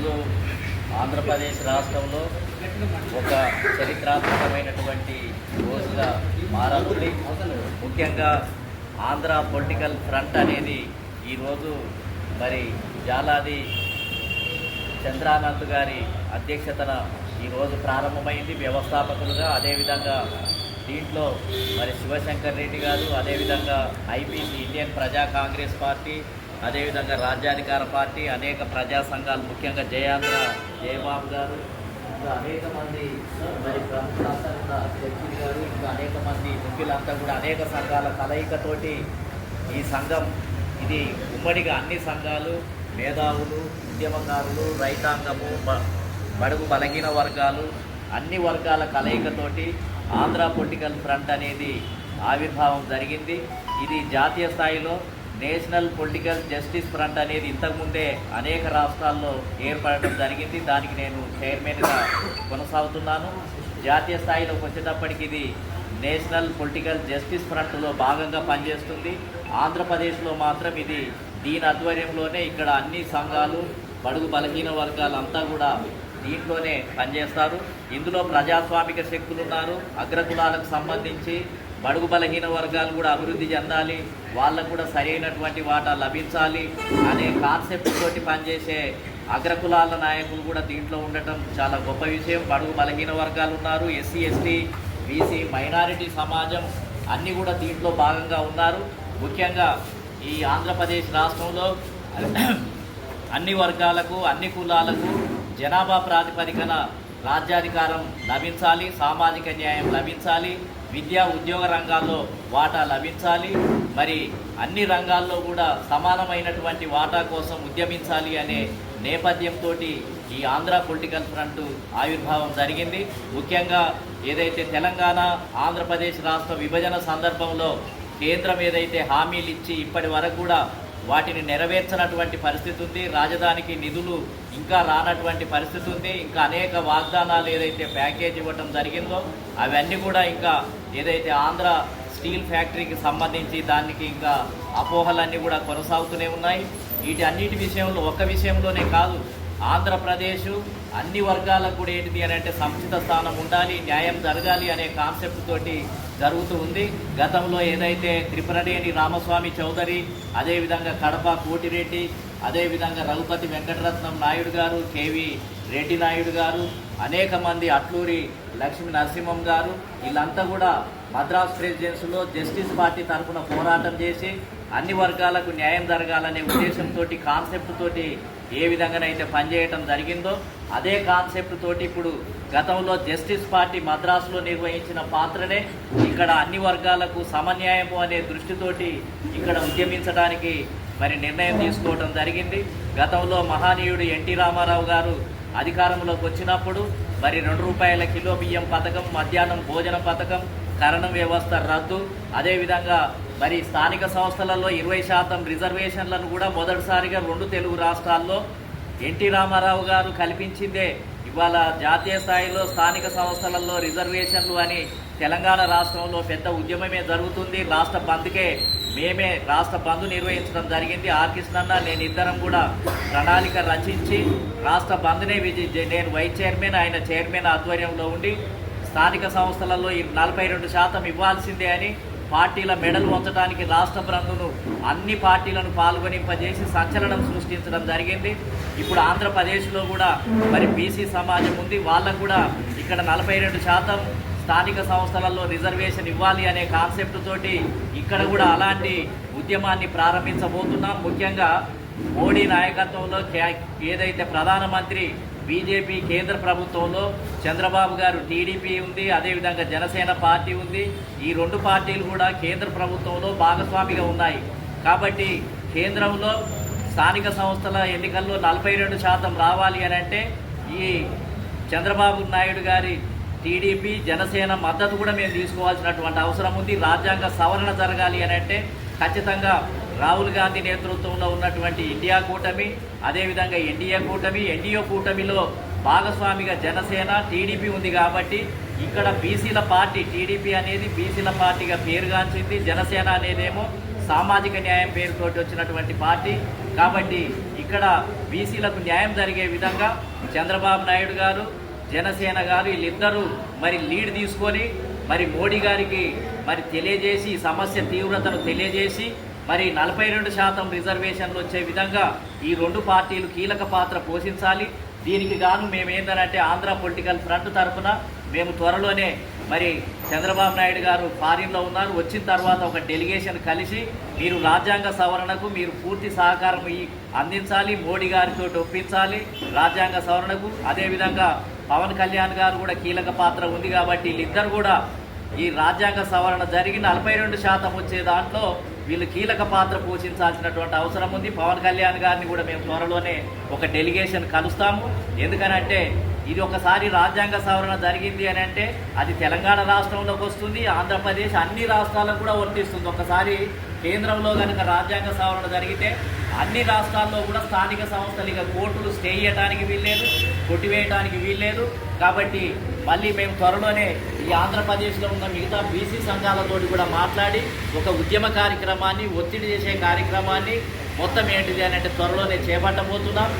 ఈరోజు ఆంధ్రప్రదేశ్ రాష్ట్రంలో ఒక చరిత్రాత్మకమైనటువంటి రోజుగా మారనుంది. ముఖ్యంగా ఆంధ్ర పొలిటికల్ ఫ్రంట్ అనేది ఈరోజు మరి జాలాది చంద్రానంద్ గారి అధ్యక్షతన ఈరోజు ప్రారంభమైంది. వ్యవస్థాపకులుగా అదేవిధంగా దీంట్లో మరి శివశంకర్ రెడ్డి గారు అదేవిధంగా ఐపీసీ ఇండియన్ ప్రజా కాంగ్రెస్ పార్టీ అదేవిధంగా రాజ్యాధికార పార్టీ అనేక ప్రజా సంఘాలు ముఖ్యంగా జయాంధ్ర జయబాబు గారు ఇంకా అనేక మంది మరి ప్రముఖులంతా కూడా గారు ఇంకా అనేక మంది ముఖ్యులంతా కూడా అనేక సంఘాల కలయికతోటి ఈ సంఘం ఇది ఉమ్మడిగా అన్ని సంఘాలు మేధావులు ఉద్యమకారులు రైతాంగము బడుగు బలహీన వర్గాలు అన్ని వర్గాల కలయికతోటి ఆంధ్ర పొలిటికల్ ఫ్రంట్ అనేది ఆవిర్భావం జరిగింది. ఇది జాతీయ స్థాయిలో నేషనల్ పొలిటికల్ జస్టిస్ ఫ్రంట్ అనేది ఇంతకుముందే అనేక రాష్ట్రాల్లో ఏర్పడడం జరిగింది. దానికి నేను చైర్మన్గా కొనసాగుతున్నాను. జాతీయ స్థాయిలోకి వచ్చేటప్పటికి ఇది నేషనల్ పొలిటికల్ జస్టిస్ ఫ్రంట్లో భాగంగా పనిచేస్తుంది. ఆంధ్రప్రదేశ్లో మాత్రం ఇది దీని ఆధ్వర్యంలోనే ఇక్కడ అన్ని సంఘాలు బడుగు బలహీన వర్గాలంతా కూడా దీంట్లోనే పనిచేస్తారు. ఇందులో ప్రజాస్వామిక శక్తులు ఉన్నారు అగ్రకులాలకు సంబంధించి బడుగు బలహీన వర్గాలు కూడా అభివృద్ధి చెందాలి వాళ్ళకు కూడా సరైనటువంటి వాటా లభించాలి అనే కాన్సెప్ట్ తోటి పనిచేసే అగ్రకులాల నాయకులు కూడా దీంట్లో ఉండటం చాలా గొప్ప విషయం. బడుగు బలహీన వర్గాలు ఉన్నారు ఎస్సీ ఎస్టీ బీసీ మైనారిటీ సమాజం అన్నీ కూడా దీంట్లో భాగంగా ఉన్నారు. ముఖ్యంగా ఈ ఆంధ్రప్రదేశ్ రాష్ట్రంలో అన్ని వర్గాలకు అన్ని కులాలకు జనాభా ప్రాతిపదికన రాజ్యాధికారం లభించాలి సామాజిక న్యాయం లభించాలి విద్యా ఉద్యోగ రంగాల్లో వాటా లభించాలి మరి అన్ని రంగాల్లో కూడా సమానమైనటువంటి వాటా కోసం ఉద్యమించాలి అనే నేపథ్యంతో ఈ ఆంధ్ర పొలిటికల్ ఫ్రంట్ ఆవిర్భావం జరిగింది. ముఖ్యంగా ఏదైతే తెలంగాణ ఆంధ్రప్రదేశ్ రాష్ట్ర విభజన సందర్భంలో కేంద్రం ఏదైతే హామీలు ఇచ్చి ఇప్పటి వరకు కూడా వాటిని నెరవేర్చనటువంటి పరిస్థితి ఉంది. రాజధానికి నిధులు ఇంకా రానటువంటి పరిస్థితి ఉంది. ఇంకా అనేక వాగ్దానాలు ఏదైతే ప్యాకేజ్ ఇవ్వటం జరిగిందో అవన్నీ కూడా ఇంకా ఏదైతే ఆంధ్ర స్టీల్ ఫ్యాక్టరీకి సంబంధించి దానికి ఇంకా అపోహలన్నీ కూడా కొనసాగుతూనే ఉన్నాయి. వీటి అన్నిటి విషయంలో ఒక విషయంలోనే కాదు ఆంధ్రప్రదేశ్ అన్ని వర్గాలకు కూడా ఏంటిది అని అంటే సముచిత స్థానం ఉండాలి న్యాయం జరగాలి అనే కాన్సెప్ట్ తోటి జరుగుతూ ఉంది. గతంలో ఏదైతే త్రిపురనేని రామస్వామి చౌదరి అదేవిధంగా కడప కోటిరెడ్డి అదేవిధంగా రఘుపతి వెంకటరత్నం నాయుడు గారు కేవి రెడ్డి నాయుడు గారు అనేక మంది అట్లూరి లక్ష్మీ నరసింహం గారు వీళ్ళంతా కూడా మద్రాస్ ప్రెసిడెన్సీలో జస్టిస్ పార్టీ తరఫున పోరాటం చేసి అన్ని వర్గాలకు న్యాయం జరగాలనే ఉద్దేశంతో కాన్సెప్ట్ తోటి ఏ విధంగానైతే పనిచేయటం జరిగిందో అదే కాన్సెప్ట్ తోటి ఇప్పుడు గతంలో జస్టిస్ పార్టీ మద్రాసులో నిర్వహించిన పాత్రనే ఇక్కడ అన్ని వర్గాలకు సమన్యాయము అనే దృష్టితోటి ఇక్కడ ఉద్యమించడానికి మరి నిర్ణయం తీసుకోవడం జరిగింది. గతంలో మహానీయుడు ఎన్టీ రామారావు గారు అధికారంలోకి వచ్చినప్పుడు మరి రెండు రూపాయల కిలో బియ్యం పథకం మధ్యాహ్నం భోజన పథకం కరణం వ్యవస్థ రద్దు అదేవిధంగా మరి స్థానిక సంస్థలలో ఇరవై శాతం రిజర్వేషన్లను కూడా మొదటిసారిగా రెండు తెలుగు రాష్ట్రాల్లో ఎన్టీ రామారావు గారు కల్పించిందే. ఇవాళ జాతీయ స్థాయిలో స్థానిక సంస్థలలో రిజర్వేషన్లు అని తెలంగాణ రాష్ట్రంలో పెద్ద ఉద్యమమే జరుగుతుంది. రాష్ట్ర బంద్కే మేమే రాష్ట్ర బంద్ నిర్వహించడం జరిగింది. ఆర్ కృష్ణన్న నేను ఇద్దరం కూడా ప్రణాళిక రచించి రాష్ట్ర బంద్నే విజి నేను వైస్ చైర్మన్ ఆయన చైర్మన్ ఆధ్వర్యంలో ఉండి స్థానిక సంస్థలలో ఈ నలభై రెండు శాతం ఇవ్వాల్సిందే అని పార్టీల మెడలు ఉంచడానికి రాష్ట్ర బంధును అన్ని పార్టీలను పాల్గొనింపజేసి సంచలనం సృష్టించడం జరిగింది. ఇప్పుడు ఆంధ్రప్రదేశ్లో కూడా మరి బీసీ సమాజం ఉంది. వాళ్ళకు కూడా ఇక్కడ నలభై రెండు శాతం స్థానిక సంస్థలలో రిజర్వేషన్ ఇవ్వాలి అనే కాన్సెప్ట్ తోటి ఇక్కడ కూడా అలాంటి ఉద్యమాన్ని ప్రారంభించబోతున్నాం. ముఖ్యంగా మోడీ నాయకత్వంలో కే- ఏదైతే ప్రధానమంత్రి బీజేపీ కేంద్ర ప్రభుత్వంలో చంద్రబాబు గారు టీడీపీ ఉంది అదేవిధంగా జనసేన పార్టీ ఉంది. ఈ రెండు పార్టీలు కూడా కేంద్ర ప్రభుత్వంలో భాగస్వామిగా ఉన్నాయి. కాబట్టి కేంద్రంలో స్థానిక సంస్థల ఎన్నికల్లో నలభై రెండు శాతం రావాలి అని అంటే ఈ చంద్రబాబు నాయుడు గారి టీడీపీ జనసేన మద్దతు కూడా మేము తీసుకోవాల్సినటువంటి అవసరం ఉంది. రాజ్యాంగ సవరణ జరగాలి అని అంటే ఖచ్చితంగా రాహుల్ గాంధీ నేతృత్వంలో ఉన్నటువంటి ఇండియా కూటమి అదేవిధంగా ఎన్డీఏ కూటమి ఎన్డీఏ కూటమిలో భాగస్వామిగా జనసేన టీడీపీ ఉంది కాబట్టి ఇక్కడ బీసీల పార్టీ టీడీపీ అనేది బీసీల పార్టీగా పేరుగాంచింది. జనసేన అనేదేమో సామాజిక న్యాయం పేరుతోటి వచ్చినటువంటి పార్టీ. కాబట్టి ఇక్కడ బీసీలకు న్యాయం జరిగే విధంగా చంద్రబాబు నాయుడు గారు జనసేన గారు వీళ్ళిద్దరూ మరి లీడ్ తీసుకొని మరి మోడీ గారికి మరి తెలియజేసి సమస్య తీవ్రతను తెలియజేసి మరి నలభై రెండు శాతం రిజర్వేషన్లు వచ్చే విధంగా ఈ రెండు పార్టీలు కీలక పాత్ర పోషించాలి. దీనికి గాను మేము ఆంధ్ర పొలిటికల్ ఫ్రంట్ తరఫున మేము త్వరలోనే మరి చంద్రబాబు నాయుడు గారు ఫారిన్లో ఉన్నారు. వచ్చిన తర్వాత ఒక డెలిగేషన్ కలిసి మీరు రాజ్యాంగ సవరణకు మీరు పూర్తి సహకారం అందించాలి. మోడీ గారితో ఒప్పించాలి. రాజ్యాంగ సవరణకు. అదేవిధంగా పవన్ కళ్యాణ్ గారు కూడా కీలక పాత్ర ఉంది కాబట్టి వీళ్ళిద్దరు కూడా ఈ రాజ్యాంగ సవరణ జరిగి నలభై రెండు శాతం వచ్చే దాంట్లో వీళ్ళు కీలక పాత్ర పోషించాల్సినటువంటి అవసరం ఉంది. పవన్ కళ్యాణ్ గారిని కూడా మేము త్వరలోనే ఒక డెలిగేషన్ కలుస్తాము. ఎందుకనంటే ఇది ఒకసారి రాజ్యాంగ సవరణ జరిగింది అని అంటే అది తెలంగాణ రాష్ట్రంలోకి వస్తుంది. ఆంధ్రప్రదేశ్ అన్ని రాష్ట్రాలకు కూడా వర్తిస్తుంది. ఒకసారి కేంద్రంలో కనుక రాజ్యాంగ సవరణ జరిగితే అన్ని రాష్ట్రాల్లో కూడా స్థానిక సంస్థలు ఇక కోర్టులు స్టే చేయడానికి వీల్లేదు. కొట్టివేయడానికి వీల్లేదు. కాబట్టి మళ్ళీ మేము త్వరలోనే ఈ ఆంధ్రప్రదేశ్లో ఉన్న మిగతా బీసీ సంఘాలతోటి కూడా మాట్లాడి ఒక ఉద్యమ కార్యక్రమాన్ని ఒత్తిడి చేసే కార్యక్రమాన్ని మొత్తం ఏంటిది అని అంటే త్వరలోనే చేపట్టబోతున్నాం.